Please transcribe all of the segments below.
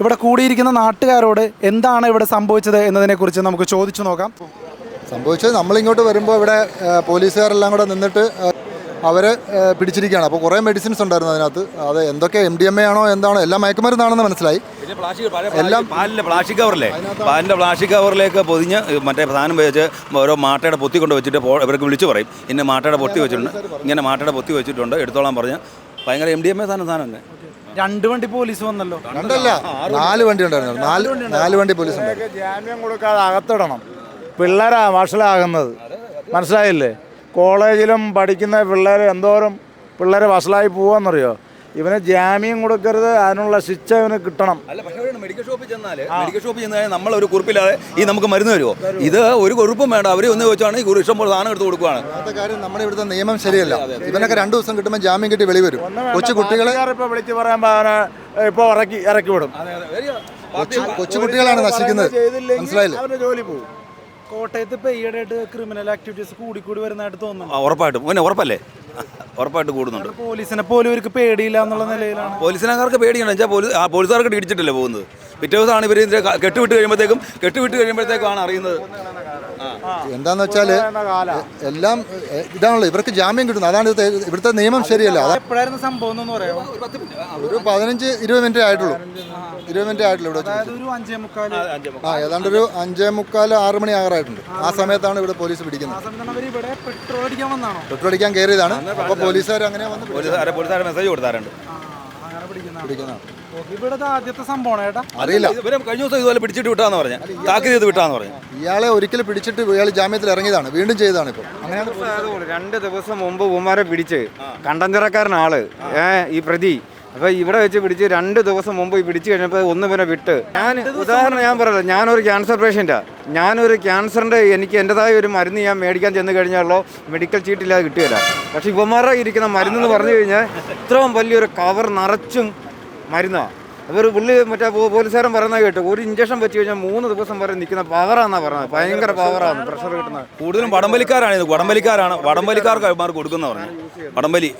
ഇവിടെ കൂടിയിരിക്കുന്ന നാട്ടുകാരോട് എന്താണ് ഇവിടെ സംഭവിച്ചത് എന്നതിനെക്കുറിച്ച് നമുക്ക് ചോദിച്ചു നോക്കാം. സംഭവിച്ചത് നമ്മളിങ്ങോട്ട് വരുമ്പോൾ ഇവിടെ പോലീസുകാരെല്ലാം കൂടെ നിന്നിട്ട് അവർ പിടിച്ചിരിക്കുകയാണ്. അപ്പോൾ കുറേ മെഡിസിൻസ് ഉണ്ടായിരുന്നു അതിനകത്ത്. അത് എന്തൊക്കെ എം ഡി എം എ ആണോ എന്താണോ എല്ലാം മയക്കുമരുന്നാണെന്ന് മനസ്സിലായി. എല്ലാം പാലിന്റെ പ്ലാസ്റ്റിക് കവറിലേ പാലിന്റെ പ്ലാസ്റ്റിക് കവറിലേക്ക് പൊതിഞ്ഞ് മറ്റേ സാധനം വെച്ച് ഓരോ മാട്ടയുടെ പൊത്തി കൊണ്ട് വെച്ചിട്ട് ഇവർക്ക് വിളിച്ചു പറയും. ഇന്ന മാട്ടയുടെ പൊത്തി വെച്ചിട്ടുണ്ട്. ഇങ്ങനെ മാട്ടയുടെ പൊത്തി വെച്ചിട്ടുണ്ട്. എടുത്തോളാൻ പറഞ്ഞ് ഭയങ്കര എം ഡി എം എ സാധനം സാധനം തന്നെ. രണ്ട് വണ്ടി പോലീസ് വന്നല്ലോ. രണ്ടല്ല നാല് വണ്ടി ഉണ്ടായിരുന്നു. നാല് നാല് വണ്ടി പോലീസ് ഉണ്ടായിരുന്നു. ജാമ്യം കൊടുക്കാതെ അകത്തിടണം. പിള്ളേരാ വഷളാകുന്നത്. മനസ്സിലായില്ലേ? കോളേജിലും പഠിക്കുന്ന പിള്ളേർ എന്തോരം പിള്ളേർ വഷളായി പോവാന്നറിയോ? ഇവന് ജാമ്യം കൊടുക്കരുത് അതിനുള്ള ശിക്ഷ ഇവന് കിട്ടണം. അല്ല പക്ഷേ മെഡിക്കൽ ഷോപ്പിൽ ചെന്നാൽ മെഡിക്കൽ ഷോപ്പിൽ ചെന്നാൽ നമ്മൾ ഒരു കുറിപ്പില്ലാതെ ഈ നമുക്ക് മരുന്ന് തരുമോ ഇത് ഒരു കുറിപ്പും വേണ്ട. അവർ ഒന്ന് വെച്ചാണ് ഈ കുറി ഇഷ്ടം പോലെ സാധനം എടുത്ത് കൊടുക്കുകയാണ് ഒന്നാമത്തെ കാര്യം നമ്മുടെ ഇവിടുത്തെ നിയമം ശരിയല്ല. ഇവനൊക്കെ രണ്ടു ദിവസം കിട്ടുമ്പോൾ ജാമ്യം കിട്ടി വെളി വരും. കൊച്ചു കുട്ടികളെ ഇപ്പൊ വിളിച്ച് പറയാൻ ഇപ്പൊ ഇറക്കി ഇറക്കി വിടും. കൊച്ചു കൊച്ചു കുട്ടികളാണ് നശിക്കുന്നത്. മനസ്സിലായില്ലേ? ജോലി പോകും കോട്ടയത്ത് ഇപ്പോൾ ഈയിടെയായിട്ട് ക്രിമിനൽ ആക്ടിവിറ്റീസ് കൂടി കൂടി വരുന്നതായിട്ട് തോന്നുന്നു. ആ, ഉറപ്പായിട്ടും. പിന്നെ ഉറപ്പല്ലേ? ഉറപ്പായിട്ട് കൂടുന്നുണ്ട്. പോലീസിനെ പോലും ഇവർക്ക് പേടിയില്ല എന്നുള്ള നിലയിലാണ്. പോലീസിനക്കാർക്ക് പേടിയാണ്. വെച്ചാൽ പോലീസ് ആ പോലീസുകാർക്ക് ഇടിച്ചിട്ടില്ല പോകുന്നത്? പിറ്റേ ദിവസമാണ് ഇവർ കെട്ടുവിട്ട് കഴിയുമ്പോഴത്തേക്കും കെട്ടുവിട്ട് കഴിയുമ്പോഴത്തേക്കും ആണ് അറിയുന്നത്. എന്താന്ന് വെച്ചാൽ എല്ലാം ഇതാണല്ലോ ഇവർക്ക് ജാമ്യം കിട്ടുന്നത്. അതാണ് ഇവിടുത്തെ ഇവിടുത്തെ നിയമം ശരിയല്ല. അതാ എപ്പോഴായിരുന്നു സംഭവം എന്ന് പറയാമോ? ഒരു പതിനഞ്ച് ഇരുപത് മിനിറ്റ് ആയിട്ടുള്ളൂ. ഇരുപത് മിനിറ്റ് ആയിട്ടുള്ളൂ ഇവിടെ ആ ഏതാണ്ട് ഒരു അഞ്ചേ മുക്കാൽ ആറ് മണി ആറായിട്ടുണ്ട്. ആ സമയത്താണ് ഇവിടെ പോലീസ് പിടിക്കുന്നത്. ആ സമയത്താണ് അവർ ഇവിടെ പെട്രോൾ അടിക്കാൻ വന്നാണോ പെട്രോൾ അടിക്കാൻ കയറിയതാണ് അപ്പോൾ പോലീസുകാർ അങ്ങനെ വന്ന് പോലീസുകാരെ മെസ്സേജ് കൊടുത്താറുണ്ട്. പിടിക്കുന്നതാണ്. ഇവിടെ ആദ്യത്തെ സംഭവമാണ് ഏട്ടാ. അറിയില്ല. ഇവരെ കഴിഞ്ഞ ദിവസം ഇതുപോലെ പിടിച്ചിട്ട് വിട്ടാന്ന് പറഞ്ഞ. താക്കീത് ചെയ്ത് വിട്ടാന്ന് പറഞ്ഞു. ഇയാളെ ഒരിക്കൽ പിടിച്ചിട്ട് ഇയാൾ ജാമ്യത്തിൽ ഇറങ്ങിയതാണ്. വീണ്ടും ചെയ്തതാണ് ഇപ്പോൾ. അങ്ങനെയാണ് രണ്ട് ദിവസം മുമ്പ് ഉമാരെ പിടിച്ച് കണ്ടഞ്ചിറക്കാരനാൾ ഏ ഈ പ്രതി. അപ്പൊ ഇവിടെ വെച്ച് പിടിച്ച് രണ്ട് ദിവസം മുമ്പ് ഈ പിടിച്ചു കഴിഞ്ഞപ്പോൾ ഒന്ന് പിന്നെ വിട്ട്. ഞാൻ ഉദാഹരണം ഞാൻ പറയാം ഞാനൊരു ക്യാൻസർ പേഷ്യന്റാ ഞാനൊരു ക്യാൻസറിന്റെ എനിക്ക് എന്റെതായ ഒരു മരുന്ന് ഞാൻ മേടിക്കാൻ ചെന്ന് കഴിഞ്ഞാലോ മെഡിക്കൽ ചീട്ടില്ലാതെ കിട്ടുകയില്ല. പക്ഷെ ഇവന്മാരുടെ ഇരിക്കുന്ന മരുന്നെന്ന് പറഞ്ഞു കഴിഞ്ഞാൽ ഇത്രയും വലിയൊരു കവർ നിറച്ചും മരുന്നാണ് അവർ പുള്ളി മറ്റേ പോലീസുകാരൻ പറയുന്നത് കേട്ടു. ഒരു ഇഞ്ചക്ഷൻ വെച്ച് കഴിഞ്ഞാൽ മൂന്ന് ദിവസം വരെ നിൽക്കുന്ന പവറാന്നാ പറഞ്ഞത് ഭയങ്കര പവറാണ് പ്രഷർ കിട്ടുന്നത് കൂടുതലും വടംവലിക്കാരാണ് ഇത്. വടംവലിക്കാരാണ്. വടംവലിക്കാർക്ക് അവന്മാർ കൊടുക്കുന്ന പറഞ്ഞു. വടംവലി.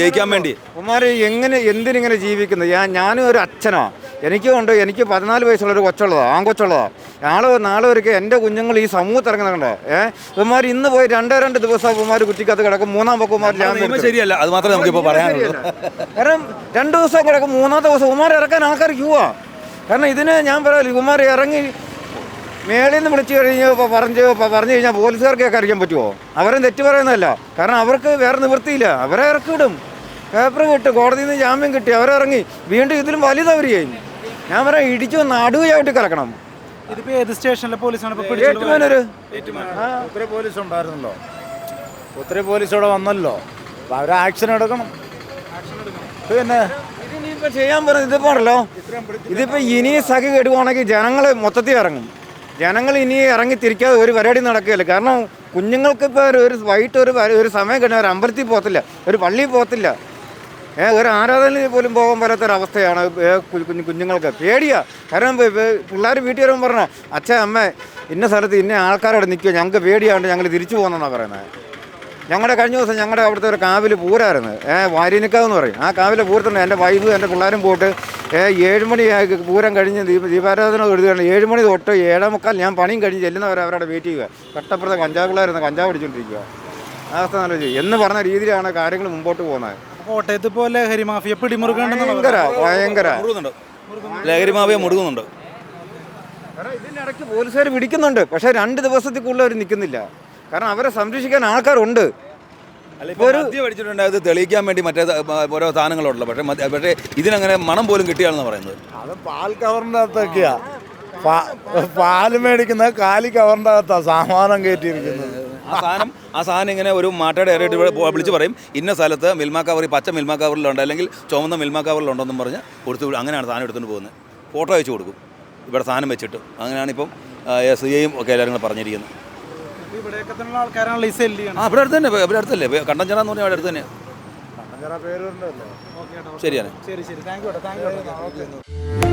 ജയിക്കാൻ വേണ്ടി. അവന്മാർ എങ്ങനെ എന്തിനിങ്ങനെ ജീവിക്കുന്നത് ഞാൻ ഞാനും ഒരു അച്ഛനാ. എനിക്കും ഉണ്ട്. എനിക്ക് പതിനാല് വയസ്സുള്ളൊരു കൊച്ചുള്ളതാണ് ആൺകൊച്ചുള്ളതാ. നാളെ നാളെ ഒരിക്കൽ എന്റെ കുഞ്ഞുങ്ങൾ ഈ സമൂഹത്തിൽ ഇറങ്ങുന്നുണ്ട് ഏഹ് ഇവന്മാർ ഇന്ന് പോയി രണ്ടേ രണ്ട് ദിവസം ഇവന്മാർ കുറ്റിക്കകത്ത് കിടക്കും. മൂന്നാം പക്കം ഉമ്മാർ ജാമ്യം ശരിയല്ല. അത് മാത്രമേ നമുക്ക് നമുക്കിപ്പോൾ പറയാനുള്ളൂ. കാരണം രണ്ട് ദിവസം കിടക്കും മൂന്നാം ദിവസം ഉമാർ ഇറക്കാൻ ആൾക്കാർ ക്യൂവാ. കാരണം ഇതിന് ഞാൻ പറയാം ഉമാർ ഇറങ്ങി മേളിൽ നിന്ന് വിളിച്ചു കഴിഞ്ഞ് പറഞ്ഞു പറഞ്ഞ് കഴിഞ്ഞാൽ പോലീസുകാർക്കൊക്കെ അറിയാൻ പറ്റുമോ അവരും തെറ്റ് പറയുന്നതല്ല. കാരണം അവർക്ക് വേറെ നിവൃത്തിയില്ല. അവരെ ഇറക്കി വിടും. പേപ്പർ കിട്ടും കോടതിയിൽ നിന്ന് ജാമ്യം കിട്ടി. അവരിറങ്ങി. വീണ്ടും ഇതിലും വലുതവർ ചെയ്യും. ഞാൻ പറയാം ഇടിച്ചു നടുവായിട്ട് കിടക്കണം ഇതിപ്പോ ഏത് സ്റ്റേഷനിലെ പോലീസാണ് ഏറ്റുമാനൊരു. ഒത്തിരി പോലീസ് ഉണ്ടായിരുന്നല്ലോ. ഒത്തിരി പോലീസ് ഇവിടെ വന്നല്ലോ. അപ്പൊ അവർ ആക്ഷൻ എടുക്കണം. പിന്നെ? ഇതിനിപ്പോ ചെയ്യാൻ പറഞ്ഞു ഇതിപ്പോ ഉണ്ടല്ലോ ഇതിപ്പോ ഇനി സഖി കെടുവാണെങ്കിൽ ജനങ്ങൾ മൊത്തത്തിൽ ഇറങ്ങും. ജനങ്ങൾ ഇനി ഇറങ്ങി തിരിക്കാതെ ഒരു പരിപാടി നടക്കുകയില്ല. കാരണം കുഞ്ഞുങ്ങൾക്ക് ഇപ്പോൾ ഒരു ഒരു വൈകിട്ട് ഒരു ഒരു സമയം കഴിഞ്ഞാൽ ഒരു അമ്പലത്തിൽ പോകത്തില്ല ഒരു പള്ളിയിൽ പോകത്തില്ല. ഏ ഒരു ആരാധനയിൽ പോലും പോകാൻ പറ്റാത്തൊരവസ്ഥയാണ് കുഞ്ഞു കുഞ്ഞുങ്ങൾക്ക്. പേടിയാ. കാരണം പിള്ളേർ വീട്ടിൽ വരുമ്പോൾ പറഞ്ഞ അച്ഛൻ അമ്മ ഇന്ന സ്ഥലത്ത് ഇന്ന ആൾക്കാരോട് നിൽക്കുക ഞങ്ങൾക്ക് പേടിയാണ്ട് ഞങ്ങൾ തിരിച്ചു പോകുന്നെന്നാണ് പറയുന്നത് ഞങ്ങളുടെ കഴിഞ്ഞ ദിവസം ഞങ്ങളുടെ അവിടുത്തെ ഒരു കാവിൽ പൂരായിരുന്നു. ഏ വാരിനിക്കാവ് എന്ന് പറയും. ആ കാവിലെ പൂരത്തുണ്ട്. എന്റെ വൈഫ് എന്റെ പിള്ളേരും പോയിട്ട് ഏഴുമണി പൂരം കഴിഞ്ഞ് ദീപ ദീപാരാധന എഴുതുകയാണ് ഏഴുമണി തൊട്ട് ഏഴാം മുക്കാൽ ഞാൻ പണിയും കഴിഞ്ഞ് ചെല്ലുന്നവരെ അവരവിടെ വെയിറ്റ് ചെയ്യുക കട്ടപ്പുറത്തെ കഞ്ചാവ് പിള്ളേരുന്ന് കഞ്ചാവ് പിടിച്ചുകൊണ്ടിരിക്കുക ആ അവസ്ഥ നല്ല എന്ന് പറഞ്ഞ രീതിയിലാണ് കാര്യങ്ങൾ മുമ്പോട്ട് പോകുന്നത്. കോട്ടയത്ത് ഇപ്പോൾ ലഹരി മാഫിയ ഭയങ്കര ഭയങ്കര. മുറുകുന്നുണ്ട്. ലഹരി മാഫിയ കാരണം ഇതിനിടയ്ക്ക് പോലീസുകാർ പിടിക്കുന്നുണ്ട്. പക്ഷെ രണ്ട് ദിവസത്തിൽ കൂടുതൽ അവർ നിൽക്കുന്നില്ല. കാരണം അവരെ സംരക്ഷിക്കാൻ ആൾക്കാരുണ്ട്. അത് തെളിയിക്കാൻ വേണ്ടി മറ്റേ ഓരോ സാധനങ്ങളുണ്ടല്ലോ. പക്ഷേ പക്ഷേ ഇതിനങ്ങനെ മണം പോലും കിട്ടിയാണെന്ന് പറയുന്നത്. അത് പാൽ കവറിന്റെ അകത്തൊക്കെയാ പാൽ പാൽ മേടിക്കുന്ന കാലി കവറിന്റെ അകത്താ സാമാനം കയറ്റിയിരിക്കുന്നത്. ആ സാധനം ആ സാധനം ഇങ്ങനെ ഒരു മാട്ടയുടെ ഇടയിട്ട് ഇവിടെ വിളിച്ച് പറയും. ഇന്ന സ്ഥലത്ത് മിൽമ കവർ പച്ച മിൽമ കവറിലുണ്ട് അല്ലെങ്കിൽ ചുമന്ന മിൽമ കവറിലുണ്ടെന്നും പറഞ്ഞ് കൊടുത്ത്. അങ്ങനെയാണ് സാധനം എടുത്തുകൊണ്ട് പോകുന്നത്. ഫോട്ടോ അയച്ചു കൊടുക്കും. ഇവിടെ സാധനം വെച്ചിട്ട്. അങ്ങനെയാണ് ഇപ്പം എസ് ഐയും ഒക്കെ എല്ലാവരും കൂടെ പറഞ്ഞിരിക്കുന്നത് ആ ഇവിടെ അടുത്ത് തന്നെ ഇവിടെ അടുത്തല്ലേ കണ്ടഞ്ചറ എന്ന് പറഞ്ഞാൽ ഇവിടെ അടുത്ത് തന്നെ. ശരിയാണ്. ശരി ശരി. Thank you thank you